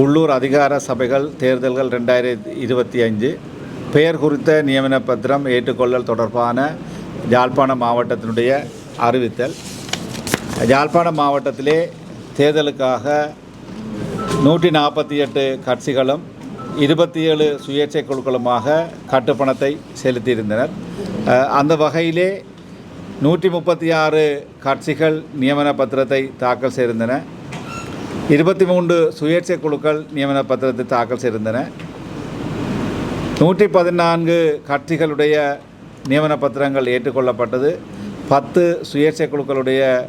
உள்ளூர் அதிகார சபைகள் தேர்தல்கள் ரெண்டாயிரத்தி இருபத்தி அஞ்சு பெயர் குறித்த நியமன பத்திரம் ஏற்றுக்கொள்ளல் தொடர்பான யாழ்ப்பாண மாவட்டத்தினுடைய அறிவித்தல். யாழ்ப்பாண மாவட்டத்திலே தேர்தலுக்காக நூற்றி நாற்பத்தி எட்டு கட்சிகளும் இருபத்தி ஏழு சுயேட்சை குழுக்களுமாக கட்டுப்பணத்தை செலுத்தியிருந்தனர். அந்த வகையிலே நூற்றி முப்பத்தி ஆறு கட்சிகள் நியமன பத்திரத்தை தாக்கல் செய்திருந்தன. இருபத்தி மூன்று சுயேட்சை குழுக்கள் நியமன பத்திரத்தை தாக்கல் செய்திருந்தன. நூற்றி பதினான்கு கட்சிகளுடைய நியமன பத்திரங்கள் ஏற்றுக்கொள்ளப்பட்டது. பத்து சுயேட்சை குழுக்களுடைய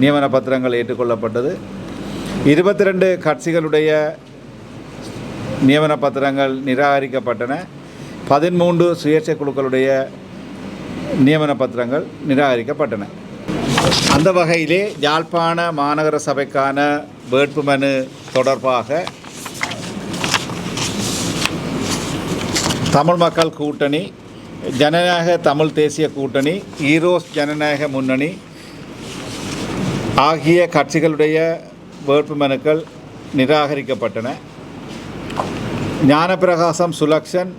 நியமன பத்திரங்கள் ஏற்றுக்கொள்ளப்பட்டது. இருபத்தி ரெண்டு கட்சிகளுடைய நியமன பத்திரங்கள் நிராகரிக்கப்பட்டன. பதிமூன்று சுயேட்சை குழுக்களுடைய நியமன பத்திரங்கள் நிராகரிக்கப்பட்டன. அந்த வகையிலே யாழ்ப்பாண மாநகர சபைக்கான வேட்புமனு தொடர்பாக தமிழ் மக்கள் கூட்டணி ஜனநாயக தமிழ் தேசிய கூட்டணி ஈரோஸ் ஜனநாயக முன்னணி ஆகிய கட்சிகளுடைய வேட்புமனுக்கள் நிராகரிக்கப்பட்டன. ஞானப்பிரகாசம் சுலக்ஷன்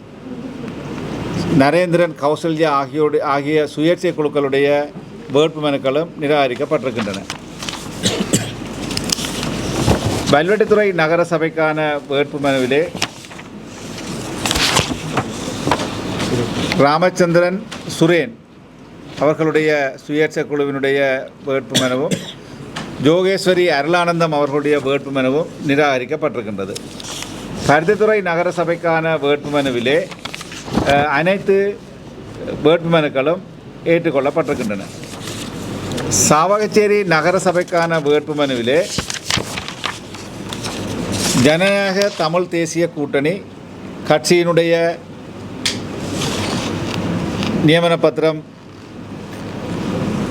நரேந்திரன் கௌசல்யா ஆகியோடு ஆகிய சுயேட்சை குழுக்களுடைய வேட்புமனுக்களும் நிராகரிக்கப்பட்டிருக்கின்றன. வல்வெட்டித்துறை நகர சபைக்கான வேட்புமனுவிலே ராமச்சந்திரன் சுரேன் அவர்களுடைய சுயேட்சை குழுவினுடைய வேட்புமனுவும் ஜோகேஸ்வரி அருளானந்தம் அவர்களுடைய வேட்புமனுவும் நிராகரிக்கப்பட்டிருக்கின்றது. பருத்தித்துறை நகர சபைக்கான வேட்புமனுவிலே அஹ், அனைத்து வேட்புமனுக்களும் ஏற்றுக்கொள்ளப்பட்டிருக்கின்றன. சாவகச்சேரி நகர சபைக்கான வேட்புமனுவிலே ஜனநாயக தமிழ் தேசிய கூட்டணி கட்சியினுடைய நியமன பத்திரம்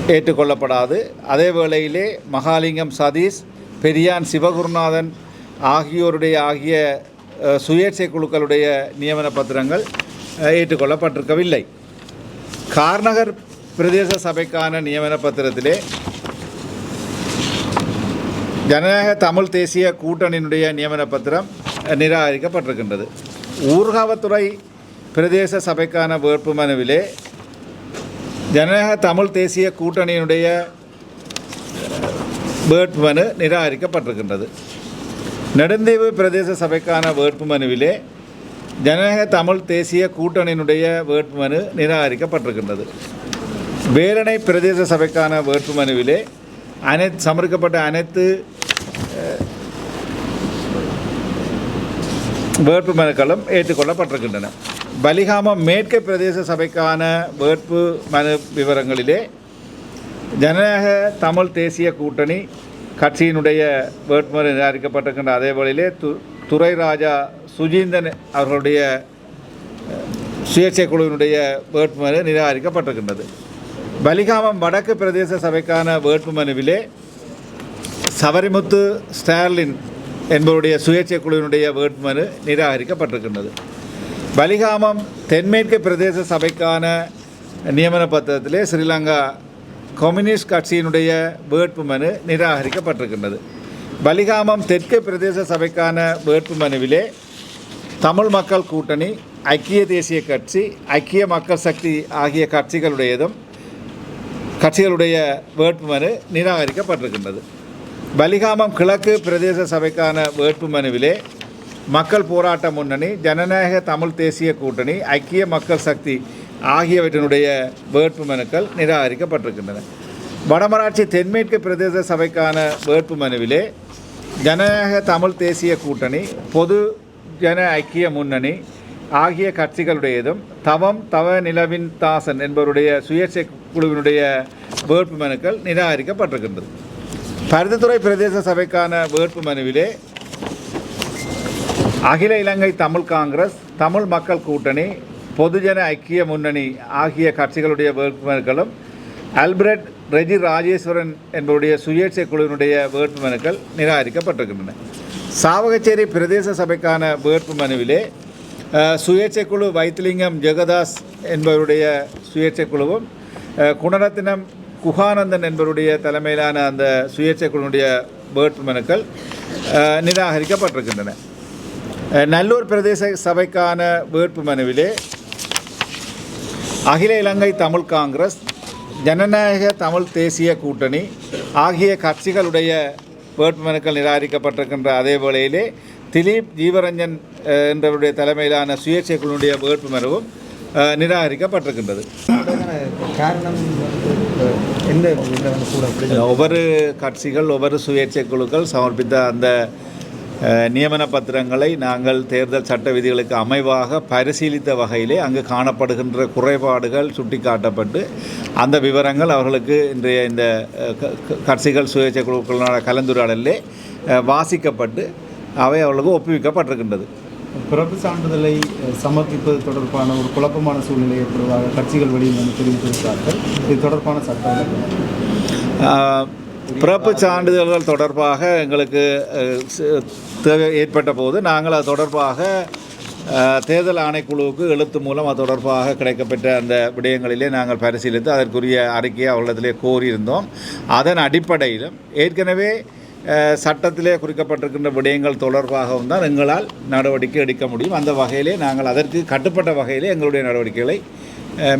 ஏற்றுக்கொள்ளப்படாது அதே வேளையிலே மகாலிங்கம் சதீஷ் பெரியான் சிவகுருநாதன் ஆகியோருடைய ஆகிய சுயேட்சை குழுக்களுடைய நியமன பத்திரங்கள் ஏற்றுக்கொள்ளப்பட்டிருக்கவில்லை கார்நகர் பிரதேச சபைக்கான நியமன பத்திரத்திலே ஜனநாயக தமிழ் தேசிய கூட்டணியினுடைய நியமன பத்திரம் நிராகரிக்கப்பட்டிருக்கின்றது. ஊர்காவத்துறை பிரதேச சபைக்கான வேட்பு மனுவிலே ஜனநாயக தமிழ் தேசிய கூட்டணியினுடைய வேட்புமனு நிராகரிக்கப்பட்டிருக்கின்றது. நெடுந்தீவு பிரதேச சபைக்கான வேட்புமனுவிலே ஜனநாயக தமிழ் தேசிய கூட்டணியினுடைய வேட்புமனு நிராகரிக்கப்பட்டிருக்கின்றது. வேலணை பிரதேச சபைக்கான வேட்புமனுவிலே அனைத்து சமர்க்கப்பட்ட அனைத்து வேட்பு மனுக்களும் ஏற்றுக்கொள்ளப்பட்டிருக்கின்றன. பலிகாமம் மேற்கு பிரதேச சபைக்கான வேட்பு மனு விவரங்களிலே ஜனநாயக தமிழ் தேசிய கூட்டணி கட்சியினுடைய வேட்புமனு நிராகரிக்கப்பட்டிருக்கின்ற அதே வழியிலே து துறை ராஜா சுஜீந்தன் அவர்களுடைய சுயேட்சை குழுவினுடைய வேட்புமனு நிராகரிக்கப்பட்டிருக்கின்றது. பலிகாமம் வடக்கு பிரதேச சபைக்கான வேட்புமனுவிலே சபரிமுத்து ஸ்டார்லின் என்பவருடைய சுயேட்சை குழுவினுடைய வேட்புமனு நிராகரிக்கப்பட்டிருக்கின்றது பலிகாமம் தென்மேற்கு பிரதேச சபைக்கான நியமன பத்திரத்திலே ஸ்ரீலங்கா கம்யூனிஸ்ட் கட்சியினுடைய வேட்புமனு நிராகரிக்கப்பட்டிருக்கின்றது பலிகாமம் தெற்கு பிரதேச சபைக்கான வேட்புமனுவிலே தமிழ் மக்கள் கூட்டணி ஐக்கிய தேசிய கட்சி ஐக்கிய மக்கள் சக்தி ஆகிய கட்சிகளுடையதும் கட்சிகளுடைய வேட்புமனு நிராகரிக்கப்பட்டிருக்கின்றது. பலிகாமம் கிழக்கு பிரதேச சபைக்கான வேட்புமனுவிலே மக்கள் போராட்ட முன்னணி ஜனநாயக தமிழ் தேசிய கூட்டணி ஐக்கிய மக்கள் சக்தி ஆகியவற்றினுடைய வேட்புமனுக்கள் நிராகரிக்கப்பட்டிருக்கின்றன. வடமராட்சி தென்மேற்கு பிரதேச சபைக்கான வேட்புமனுவிலே ஜனநாயக தமிழ் தேசிய கூட்டணி பொது ஜன ஐக்கிய முன்னணி ஆகிய கட்சிகளுடையதும் தவம் தவ நிலவின் தாசன் என்பவருடைய சுயேட்சை குழுவினுடைய வேட்பு மனுக்கள் நிராகரிக்கப்பட்டிருக்கின்றது. பருத்தித்துறை பிரதேச சபைக்கான வேட்பு மனுவிலே அகில இலங்கை தமிழ் காங்கிரஸ் தமிழ் மக்கள் கூட்டணி பொதுஜன ஐக்கிய முன்னணி ஆகிய கட்சிகளுடைய வேட்புமனுக்களும் அல்பிரட் ரெஜி ராஜேஸ்வரன் என்பவருடைய சுயேட்சை குழுவினுடைய வேட்புமனுக்கள் நிராகரிக்கப்பட்டிருக்கின்றன. சாவகச்சேரி பிரதேச சபைக்கான வேட்புமனுவிலே சுயேட்சைக்குழு வைத்திலிங்கம் ஜெகதாஸ் என்பவருடைய சுயேட்சைக்குழுவும் குணரத்தினம் குகானந்தன் என்பவருடைய தலைமையிலான அந்த சுயேட்சை வேட்பு வேட்புமனுக்கள் நிராகரிக்கப்பட்டிருக்கின்றன. நல்லூர் பிரதேச சபைக்கான வேட்பு மனுவிலே அகில இலங்கை தமிழ் காங்கிரஸ் ஜனநாயக தமிழ் தேசிய கூட்டணி ஆகிய கட்சிகளுடைய வேட்புமனுக்கள் நிராகரிக்கப்பட்டிருக்கின்ற அதே வேளையிலே திலீப் ஜீவரஞ்சன் என்றவருடைய தலைமையிலான சுயேட்சை குழுவுடைய வேட்புமனுவும் அஹ், நிராகரிக்கப்பட்டிருக்கின்றது. ஒவ்வொரு கட்சிகள் ஒவ்வொரு சுயேட்சை குழுக்கள் சமர்ப்பித்த அந்த நியமன பத்திரங்களை நாங்கள் தேர்தல் சட்ட விதிகளுக்கு அமைவாக பரிசீலித்த வகையிலே அங்கு காணப்படுகின்ற குறைபாடுகள் சுட்டிக்காட்டப்பட்டு அந்த விவரங்கள் அவர்களுக்கு இன்றைய இந்த கட்சிகள் சுயேட்சை குழுக்களோட கலந்துரையாடலிலே அஹ், வாசிக்கப்பட்டு அவை அவர்களுக்கு ஒப்புவிக்கப்பட்டிருக்கின்றது. பிறப்பு சான்றிதழை சமர்ப்பிப்பது தொடர்பான ஒரு குழப்பமான சூழ்நிலை ஏற்படுவதாக கட்சிகள் வெளியில் தெரிவித்திருக்கிறார்கள். இது தொடர்பான சட்டம் பிறப்பு சான்றிதழ்கள் தொடர்பாக எங்களுக்கு தேவை ஏற்பட்ட போது நாங்கள் அது தொடர்பாக தேர்தல் ஆணைக்குழுவுக்கு எழுத்து மூலம் அது தொடர்பாக கிடைக்கப்பெற்ற அந்த விடயங்களிலே நாங்கள் பரிசீலித்து அதற்குரிய அறிக்கையை அவர்களிடத்திலே கோரியிருந்தோம். அதன் அடிப்படையிலும் ஏற்கனவே சட்டத்திலே குறிக்கப்பட்டிருக்கின்ற விடயங்கள் தொடர்பாகவும் தான் எங்களால் நடவடிக்கை எடுக்க முடியும். அந்த வகையிலே நாங்கள் அதற்கு கட்டுப்பட்ட வகையிலே எங்களுடைய நடவடிக்கைகளை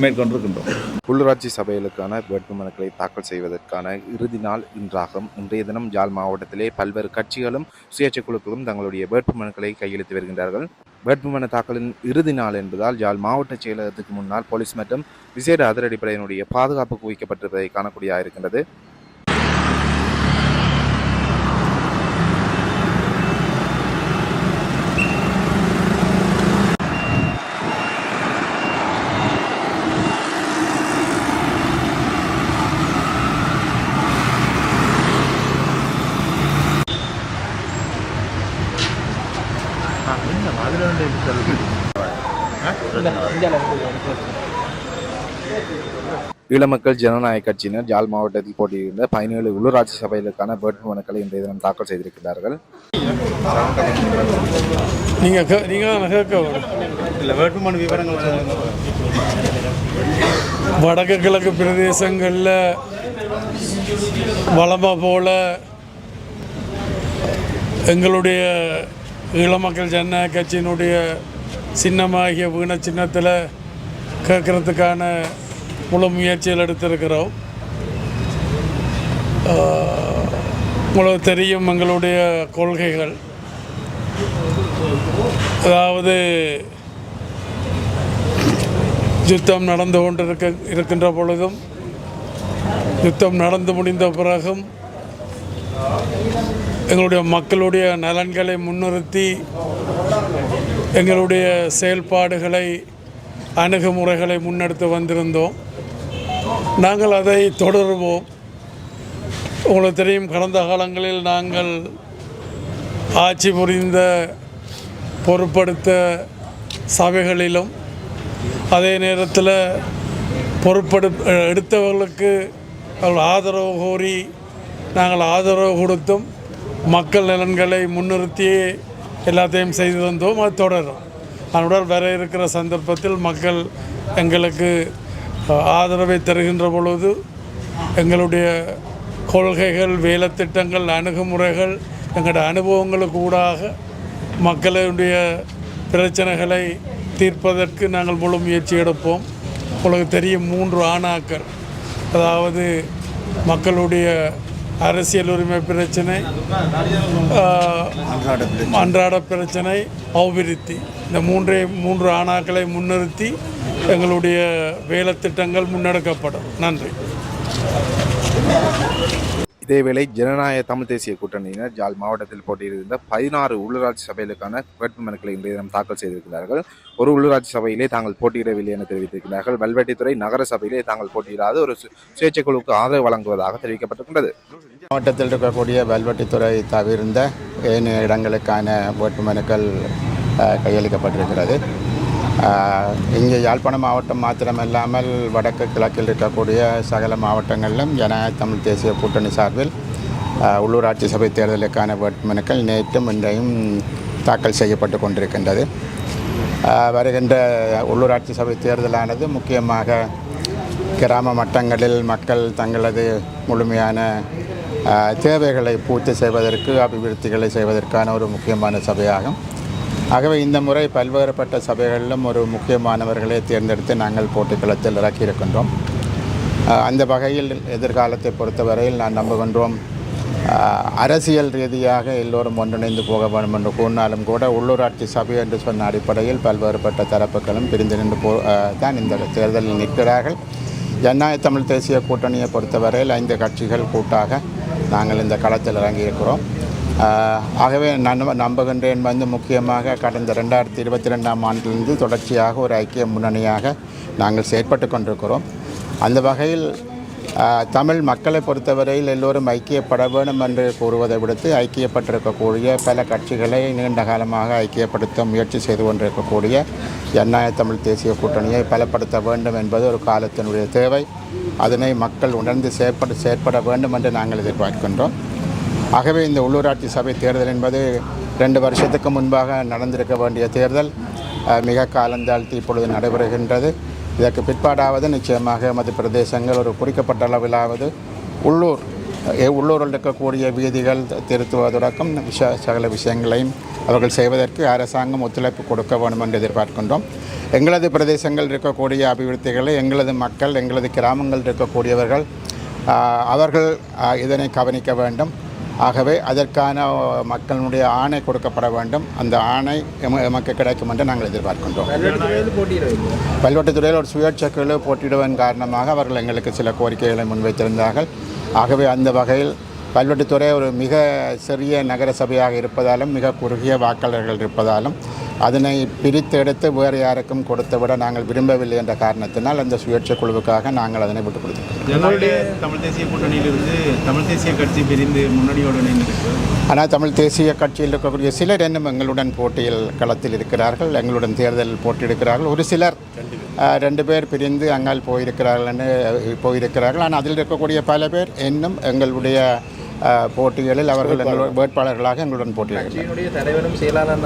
மேற்கொண்டிருக்கின்றோம். உள்ளூராட்சி சபைகளுக்கான வேட்புமனுக்களை தாக்கல் செய்வதற்கான இறுதி நாள் இன்றாகும். இன்றைய தினம் யாழ் மாவட்டத்திலே பல்வேறு கட்சிகளும் சுயேட்சை குழுக்களும் தங்களுடைய வேட்புமனுக்களை கையெழுத்து வருகின்றார்கள். வேட்புமனு தாக்கலின் இறுதி நாள் என்பதால் யாழ் மாவட்ட செயலகத்துக்கு முன்னால் போலீஸ் மற்றும் விசேட அதிரடிப்படையினுடைய பாதுகாப்பு குவிக்கப்பட்டிருப்பதை காணக்கூடியதாக இருக்கின்றது ஈழமக்கள் ஜனநாயக கட்சியினர் யாழ் மாவட்டத்தில் போட்டியிடுகின்ற பதினேழு உள்ளூராட்சி சபைகளுக்கான வேட்புமனுக்களை இன்றைய தினம் தாக்கல் செய்திருக்கிறார்கள் நீங்கள் நீங்கள் கேட்க இல்லை வேட்புமனு விவரங்கள். வடக்கு கிழக்கு பிரதேசங்களில் வளமை போல எங்களுடைய ஈழமக்கள் ஜனநாயக கட்சியினுடைய சின்னமாகிய வீண சின்னத்தில் கேட்கறதுக்கான முழு முயற்சிகள் எடுத்திருக்கிறோம் உங்களுக்கு தெரியும் எங்களுடைய கொள்கைகள். அதாவது யுத்தம் நடந்து கொண்டிருக்க இருக்கின்ற பொழுதும் யுத்தம் நடந்து முடிந்த பிறகும் எங்களுடைய மக்களுடைய நலன்களை முன்னிறுத்தி எங்களுடைய செயல்பாடுகளை அணுகுமுறைகளை முன்னெடுத்து வந்திருந்தோம். நாங்கள் அதை தொடருவோம். உங்களுக்கு தெரியும் கடந்த காலங்களில் நாங்கள் ஆட்சி புரிந்த பொறுப்படுத்த சபைகளிலும் அதே நேரத்தில் பொறுப்பெடு எடுத்தவர்களுக்கு அவர்கள் ஆதரவு கோரி நாங்கள் ஆதரவு கொடுத்தும் மக்கள் நலன்களை முன்னிறுத்தியே எல்லாத்தையும் செய்து வந்தோம் அது தொடரும். அதனுடன் வர இருக்கிற சந்தர்ப்பத்தில் மக்கள் எங்களுக்கு ஆதரவை தருகின்ற பொழுது எங்களுடைய கொள்கைகள் வேலைத்திட்டங்கள் அணுகுமுறைகள் எங்களுடைய அனுபவங்களுக்கு ஊடாக மக்களுடைய பிரச்சனைகளை தீர்ப்பதற்கு நாங்கள் முழு முயற்சி எடுப்போம். உங்களுக்கு தெரியும் மூன்று ஆணாக்கள் அதாவது மக்களுடைய அரசியல் உரிமை பிரச்சனை அன்றாட பிரச்சனை அபிவிருத்தி. இந்த மூன்றே மூன்று ஆணாக்களை முன்னிறுத்தி எங்களுடைய வேலைத்திட்டங்கள் முன்னெடுக்கப்படும். நன்றி. இதேவேளை ஜனநாயக தமிழ் தேசிய கூட்டணியினர் யாழ் மாவட்டத்தில் போட்டியிடுகின்ற பதினாறு உள்ளூராட்சி சபைகளுக்கான வேட்புமனுக்களை இன்றைய தினம் தாக்கல் செய்திருக்கிறார்கள். ஒரு உள்ளூராட்சி சபையிலே தாங்கள் போட்டியிடவில்லை என தெரிவித்திருக்கிறார்கள். வல்வெட்டித்துறை நகர சபையிலே தாங்கள் போட்டியிடாத. ஒரு சுயேட்சை குழுவுக்கு ஆதரவு வழங்குவதாக தெரிவிக்கப்பட்டிருக்கின்றது. மாவட்டத்தில் இருக்கக்கூடிய வெல்வெட்டித்துறை தவிர்ந்த ஏனைய இடங்களுக்கான வேட்புமனுக்கள் கையளிக்கப்பட்டிருக்கிறது. இங்கே யாழ்ப்பாணம் மாவட்டம் மாத்திரமல்லாமல் வடக்கு கிழக்கில் இருக்கக்கூடிய சகல மாவட்டங்களிலும் ஜனநாயக தமிழ் தேசிய கூட்டணி சார்பில் உள்ளூராட்சி சபை தேர்தலுக்கான வேட்புமனுக்கள் நேற்றும் இன்றையும் தாக்கல் செய்யப்பட்டு கொண்டிருக்கின்றது. வருகின்ற உள்ளூராட்சி சபை தேர்தலானது முக்கியமாக கிராம மட்டங்களில் மக்கள் தங்களது முழுமையான தேவைகளை பூர்த்தி செய்வதற்கு அபிவிருத்திகளை செய்வதற்கான ஒரு முக்கியமான சபையாகும். ஆகவே இந்த முறை பல்வேறுபட்ட சபைகளிலும் ஒரு முக்கியமானவர்களை தேர்ந்தெடுத்து நாங்கள் போட்டிக்களத்தில் இறக்கியிருக்கின்றோம். அந்த வகையில் எதிர்காலத்தை பொறுத்தவரையில் நான் நம்புகின்றோம் அரசியல் ரீதியாக எல்லோரும் ஒன்றிணைந்து போக வேண்டும் என்று கூறினாலும் கூட உள்ளூராட்சி சபை என்று சொன்ன அடிப்படையில் பல்வேறுபட்ட தரப்புகளும் பிரிந்து நின்று போ தான் இந்த தேர்தலில் நிற்கிறார்கள். ஜனநாயக தமிழ் தேசிய கூட்டணியை பொறுத்தவரையில் ஐந்து கட்சிகள் கூட்டாக நாங்கள் இந்த களத்தில் இறங்கியிருக்கிறோம். ஆகவே நான் நம்புகின்றேன் வந்து முக்கியமாக கடந்த ரெண்டாயிரத்தி இருபத்தி ரெண்டாம் ஆண்டிலிருந்து தொடர்ச்சியாக ஒரு ஐக்கிய முன்னணியாக நாங்கள் செயற்பட்டு கொண்டிருக்கிறோம். அந்த வகையில் தமிழ் மக்களை பொறுத்தவரையில் எல்லோரும் ஐக்கியப்பட வேண்டும் என்று கூறுவதை விடுத்து ஐக்கியப்பட்டிருக்கக்கூடிய பல கட்சிகளை நீண்ட காலமாக ஐக்கியப்படுத்த முயற்சி செய்து கொண்டிருக்கக்கூடிய ஜனநாயக தமிழ் தேசிய கூட்டணியை பலப்படுத்த வேண்டும் என்பது ஒரு காலத்தினுடைய தேவை. அதனை மக்கள் உணர்ந்து செயற்பட செயற்பட வேண்டும் என்று நாங்கள் எதிர்பார்க்கின்றோம். ஆகவே இந்த உள்ளூராட்சி சபை தேர்தல் என்பது ரெண்டு வருஷத்துக்கு முன்பாக நடந்திருக்க வேண்டிய தேர்தல். மிக காலந்தாழ்த்தி இப்பொழுது நடைபெறுகின்றது. இதற்கு பிற்பாடாவது நிச்சயமாக எமது பிரதேசங்கள் ஒரு குறிக்கப்பட்ட அளவிலாவது உள்ளூர் உள்ளூரில் இருக்கக்கூடிய வீதிகள் திருத்துவதற்கும் விஷ சகல விஷயங்களையும் அவர்கள் செய்வதற்கு அரசாங்கம் ஒத்துழைப்பு கொடுக்க வேண்டும் என்று எதிர்பார்க்கின்றோம். எங்களது பிரதேசங்கள் இருக்கக்கூடிய அபிவிருத்திகளை எங்களது மக்கள் எங்களது கிராமங்கள் இருக்கக்கூடியவர்கள் அவர்கள் இதனை கவனிக்க வேண்டும். ஆகவே அதற்கான மக்களுடைய ஆணை கொடுக்கப்பட வேண்டும். அந்த ஆணை எம எமக்கு கிடைக்கும் என்று நாங்கள் எதிர்பார்க்கின்றோம். பல்வட்டத்துறையில் ஒரு சுயேட்சைக்குழு போட்டியிடுவதன் காரணமாக அவர்கள் எங்களுக்கு சில கோரிக்கைகளை முன்வைத்திருந்தார்கள். ஆகவே அந்த வகையில் கல்வெட்டுத்துறை ஒரு மிக சிறிய நகர சபையாக இருப்பதாலும் மிக குறுகிய வாக்காளர்கள் இருப்பதாலும் அதனை பிரித்து எடுத்து வேறு யாருக்கும் கொடுத்து விட நாங்கள் விரும்பவில்லை என்ற காரணத்தினால் அந்த சுயேட்சை குழுவுக்காக நாங்கள் அதனை விட்டுக் கொடுத்தோம். தமிழ் தேசிய கூட்டணியிலிருந்து தமிழ் தேசிய கட்சி பிரிந்து முன்னணியோடு இணைந்திருக்கு. ஆனால் தமிழ் தேசிய கட்சியில் இருக்கக்கூடிய சிலர் இன்னும் எங்களுடன் போட்டியில் களத்தில் இருக்கிறார்கள் எங்களுடன் தேர்தலில் போட்டியிடுக்கிறார்கள். ஒரு சிலர் ரெண்டு பேர் பிரிந்து அங்கால் போயிருக்கிறார்கள்னு போயிருக்கிறார்கள். ஆனால் அதில் இருக்கக்கூடிய பல பேர் இன்னும் எங்களுடைய போட்டிகளில் அவர்கள் வேட்பாளர்களாக எங்களுடன் போட்டியிடுகிறார்கள். தலைவரும் செயலாளர்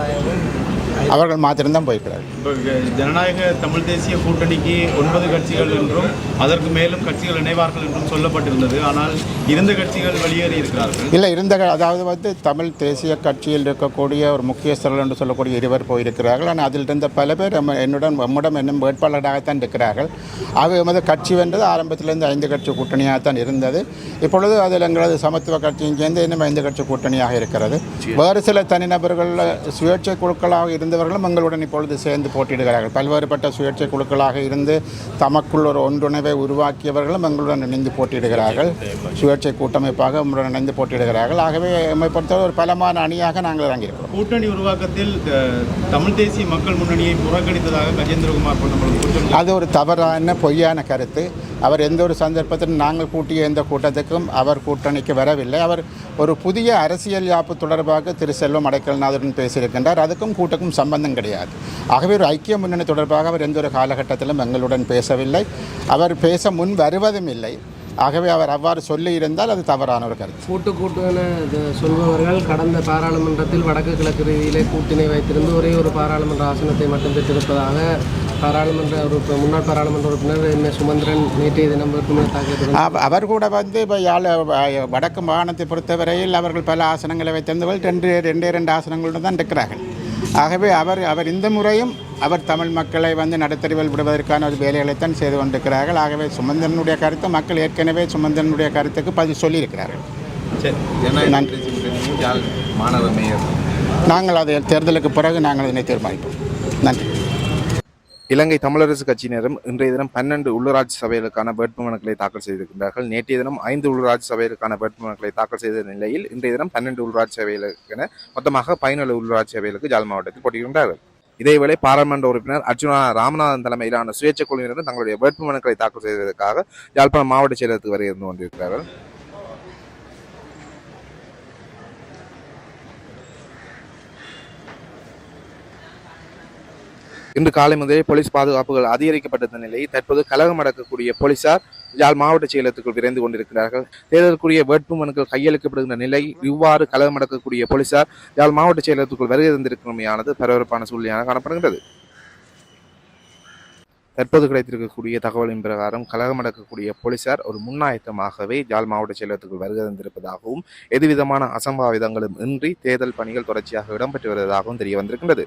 அவர்கள் மாத்திரம்தான் போயிருக்கிறார்கள். இப்போ ஜனநாயக தமிழ் தேசிய கூட்டணிக்கு ஒன்பது கட்சிகள் என்றும் அதற்கு மேலும் கட்சிகள் இணைவார்கள் என்றும் சொல்லப்பட்டிருந்தது. ஆனால் இருந்த கட்சிகள் வெளியேறி இருக்கிறார்கள். இல்லை இருந்த அதாவது வந்து தமிழ் தேசிய கட்சியில் இருக்கக்கூடிய ஒரு முக்கியஸ்தர்கள் என்று சொல்லக்கூடிய இருவர் போயிருக்கிறார்கள். ஆனால் அதில் இருந்த பல பேர் என்னுடன் எம்மிடம் என்னும் வேட்பாளராகத்தான் இருக்கிறார்கள் ஆக எமது கட்சி வென்றது ஆரம்பத்திலிருந்து ஐந்து கட்சி கூட்டணியாகத்தான் இருந்தது. இப்பொழுது அதில் எங்களது சமத்துவ கட்சியும் சேர்ந்து இன்னும் ஐந்து கட்சி கூட்டணியாக இருக்கிறது. வேறு சில தனிநபர்கள் சுயேட்சை குழுக்களாக இருந்தவர்களும் எங்களுடன் இப்பொழுது சேர்ந்து போட்டியிடுகிறார்கள். பல்வேறுபட்ட சுயேட்சை குழுக்களாக இருந்து தமக்குள் ஒரு ஒன்றுணைவை உருவாக்கியவர்களும் எங்களுடன் இணைந்து போட்டியிடுகிறார்கள். சுயேட்சை கூட்டமைப்பாக எங்களுடன் இணைந்து போட்டியிடுகிறார்கள். ஆகவே எம்மை பொறுத்தவரை ஒரு பலமான அணியாக நாங்கள் இறங்கியிருக்கிறோம். கூட்டணி உருவாக்கத்தில் தமிழ் தேசிய மக்கள் முன்னணியை புறக்கணித்ததாக கஜேந்திரகுமார் பொன்னம்பலம் அது ஒரு தவறான பொய்யான கருத்து. அவர் எந்த ஒரு சந்தர்ப்பத்திலும் நாங்கள் கூட்டிய எந்த கூட்டத்துக்கும் அவர் கூட்டணிக்கு வரவில்லை. அவர் ஒரு புதிய அரசியல் யாப்பு தொடர்பாக திரு செல்வம் அடைக்கல்நாதருடன் பேசியிருக்கின்றார். அதுக்கும் கூட்டக்கும் சம்பந்தம் கிடையாது. ஆகவே ஒரு ஐக்கிய முன்னணி தொடர்பாக அவர் எந்த ஒரு காலகட்டத்திலும் எங்களுடன் பேசவில்லை. அவர் பேச முன் வருவதும் இல்லை. ஆகவே அவர் அவ்வாறு சொல்லி இருந்தால் அது தவறான ஒரு கருத்து. கூட்டு கூட்டுன்னு சொல்பவர்கள் கடந்த பாராளுமன்றத்தில் வடக்கு கிழக்கு ரீதியிலே கூட்டினை வைத்திருந்து ஒரே ஒரு பாராளுமன்ற ஆசனத்தை மட்டும் பெற்றிருப்பதாக பாராளுமன்ற உறுப்பினர் முன்னாள் பாராளுமன்ற உறுப்பினர் எம். ஏ சுமந்திரன் நேற்றைய தினம் அவர் கூட வந்து இப்போ யாழ் வடக்கு மாகாணத்தை பொறுத்தவரையில் அவர்கள் பல ஆசனங்களை வைத்திருந்தவர்கள் ரெண்டு ரெண்டே ரெண்டு ஆசனங்களோடு தான் இருக்கிறார்கள். ஆகவே அவர் அவர் இந்த முறையும் அவர் தமிழ் மக்களை வந்து நடுத்தறிவில் விடுவதற்கான ஒரு வேலைகளைத்தான் செய்து கொண்டிருக்கிறார்கள். ஆகவே சுமந்திரனுடைய கருத்து மக்கள் ஏற்கனவே சுமந்திரனுடைய கருத்துக்கு பதில் சொல்லியிருக்கிறார்கள். நன்றி. மாணவ மேயர். நாங்கள் அதை தேர்தலுக்கு பிறகு நாங்கள் இதனை தீர்மானிப்போம். நன்றி. இலங்கை தமிழரசு கட்சியினரும் இன்றைய தினம் பன்னெண்டு உள்ளூராட்சி சபைகளுக்கான வேட்புமனுக்களை தாக்கல் செய்திருக்கின்றார்கள். நேற்றைய தினம் ஐந்து உள்ளூராட்சி சபைகளுக்கான வேட்புமனுக்களை தாக்கல் செய்த நிலையில் இன்றைய தினம் பன்னெண்டு உள்ளூராட்சி சபைகளுக்கென மொத்தமாக பதினேழு உள்ளூராட்சி சபைகளுக்கு ஜாழ் மாவட்டத்தில் போட்டியிடுகின்றார்கள். இதேவேளை பாராளுமன்ற உறுப்பினர் அர்ஜுனா ராமநாதன் தலைமையிலான சுயேட்சை குழுவினரும் தங்களுடைய வேட்புமனுக்களை தாக்கல் செய்ததற்காக யாழ்ப்பாணம் மாவட்ட செயலகத்துக்கு வரை இருந்து கொண்டிருக்கிறார்கள் இன்று காலை முதலே போலீஸ் பாதுகாப்புகள் அதிகரிக்கப்பட்ட நிலையில் தற்போது கலகம் அடக்கக்கூடிய போலீசார் யாழ் மாவட்ட செயலகத்துக்குள் விரைந்து கொண்டிருக்கிறார்கள். தேர்தலுக்குரிய வேட்பு மனுக்கள் கையளிக்கப்படுகின்ற நிலை இவ்வாறு கலகம் அடக்கக்கூடிய போலீசார் யாழ் மாவட்ட செயலகத்துக்குள் வருகை தந்திருக்கிறமையானது பரபரப்பான சூழ்நிலையாக காணப்படுகிறது தற்போது கிடைத்திருக்கக்கூடிய தகவலின் பிரகாரம் கழகம் அடக்கக்கூடிய போலீசார் ஒரு முன்னாயத்தமாகவே யாழ் மாவட்ட செயலகத்துக்குள் வருகை தந்திருப்பதாகவும் எதுவிதமான அசம்பாவிதங்களும் இன்றி தேர்தல் பணிகள் தொடர்ச்சியாக இடம்பெற்று வருவதாகவும் தெரிய வந்திருக்கின்றது